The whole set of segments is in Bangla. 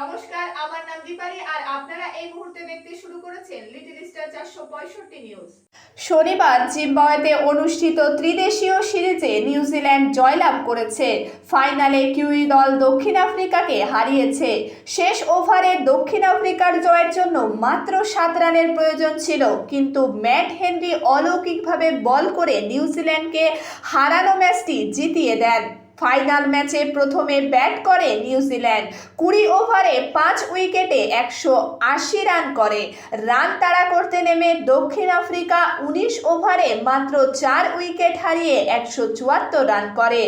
নমস্কার, আমার নাম দীপালি আর আপনারা এই মুহূর্তে দেখতে শুরু করেছেন লিটল স্টার চারশো পঁয়ষট্টি নিউজ শনিবার জিম্বাওয়েতে অনুষ্ঠিত ত্রিদেশীয় সিরিজে নিউজিল্যান্ড জয়লাভ করেছে। ফাইনালে কিউই দল দক্ষিণ আফ্রিকাকে হারিয়েছে। শেষ ওভারে দক্ষিণ আফ্রিকার জয়ের জন্য মাত্র সাত রানের প্রয়োজন ছিল, কিন্তু ম্যাট হেনরি অলৌকিকভাবে বল করে নিউজিল্যান্ডকে হারানো ম্যাচটি জিতিয়ে দেন। ফাইনাল ম্যাচে প্রথমে ব্যাট করে নিউজিল্যান্ড। কুড়ি ওভারে পাঁচ উইকেটে একশো আশি রান করে। রান তাড়া করতে নেমে দক্ষিণ আফ্রিকা উনিশ ওভারে মাত্র চার উইকেট হারিয়ে একশো চুয়াত্তর রান করে।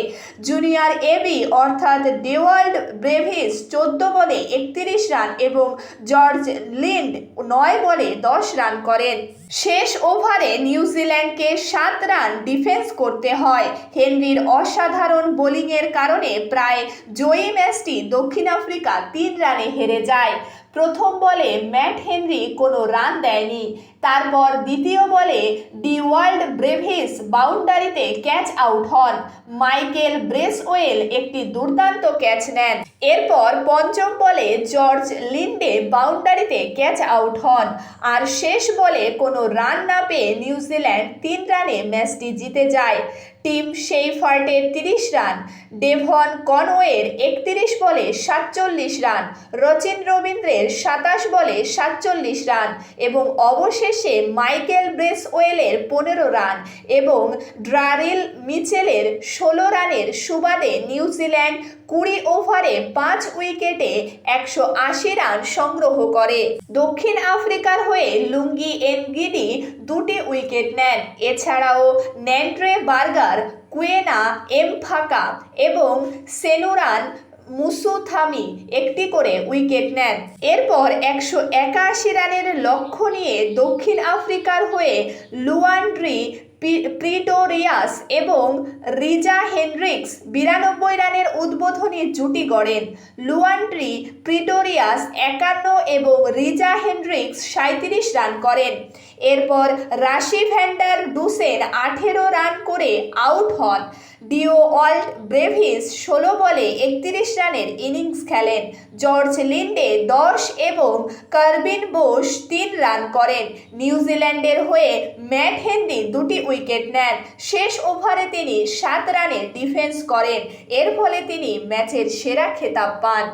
জুনিয়র এবি অর্থাৎ ডেওয়াল্ড ব্রেভিস চোদ্দ বলে একত্রিশ রান এবং জর্জ লিন্ড নয় বলে দশ রান করেন। শেষ ওভারে নিউজিল্যান্ডকে সাত রান ডিফেন্স করতে হয়। হেনরির অসাধারণ বোলিংয়ের কারণে প্রায় জয়ী ম্যাচটি দক্ষিণ আফ্রিকা তিন রানে হেরে যায়। প্রথম বলে ম্যাট হেনরি কোনো রান দেয়নি। তারপর দ্বিতীয় বলে ডি ওয়ার্ল্ড ব্রেভিস বাউন্ডারিতে ক্যাচ আউট হন। মাইকেল ব্রেসওয়েল একটি দুর্দান্ত ক্যাচ নেন। এরপর পঞ্চম বলে জর্জ লিন্ডে বাউন্ডারিতে ক্যাচ আউট হন। আর শেষ বলে কোনো রান না পেয়ে নিউজিল্যান্ড তিন রানে ম্যাচটি জিতে যায়। টিম শেইফার্টের তিরিশ রান, ডেভন কনওয়ের একত্রিশ বলে সাতচল্লিশ রান, রচিন রবীন্দ্রের সাতাশ বলে সাতচল্লিশ রান এবং অবশেষে মাইকেল ব্রেসওয়েলের পনেরো রান এবং ড্রারিল মিচেলের ষোলো রানের সুবাদে নিউজিল্যান্ড কুড়ি ওভারে পাঁচ উইকেটে একশো আশি রান সংগ্রহ করে। দক্ষিণ আফ্রিকার হয়ে লুঙ্গি এনগিডি দুটি উইকেট নেন। এছাড়াও ন্যান্ড্রে বার্গার, কুয়েনা এম ফাকা এবং সেনুরান মুসুথামি একটি করে উইকেট নেন। এরপর একশো একাশি রানের লক্ষ্য নিয়ে দক্ষিণ আফ্রিকার হয়ে লুয়ান্ড্রি প্রিটোরিয়াস এবং রিজা হেনরিক্স বিরানব্বই রানের উদ্বোধনী জুটি গড়েন। লুয়ান্ড্রি প্রিটোরিয়াস একান্ন এবং রিজা হেনরিক্স সাঁত্রিশ রান করেন। এরপর রাশি ভ্যান্ডার ডুসেন আঠেরো রান করে আউট হন। ডিও অল্ট ব্রেভিস ষোলো বলে একত্রিশ রানের ইনিংস খেলেন। জর্জ লিন্ডে দশ এবং কার্বিন বোস তিন রান করেন। নিউজিল্যান্ডের হয়ে ম্যাট হেন্দি দুটি উইকেট নেন। শেষ ওভারে তিনি সাত রানের ডিফেন্স করেন। এর ফলে তিনি ম্যাচের সেরা খেতাব পান।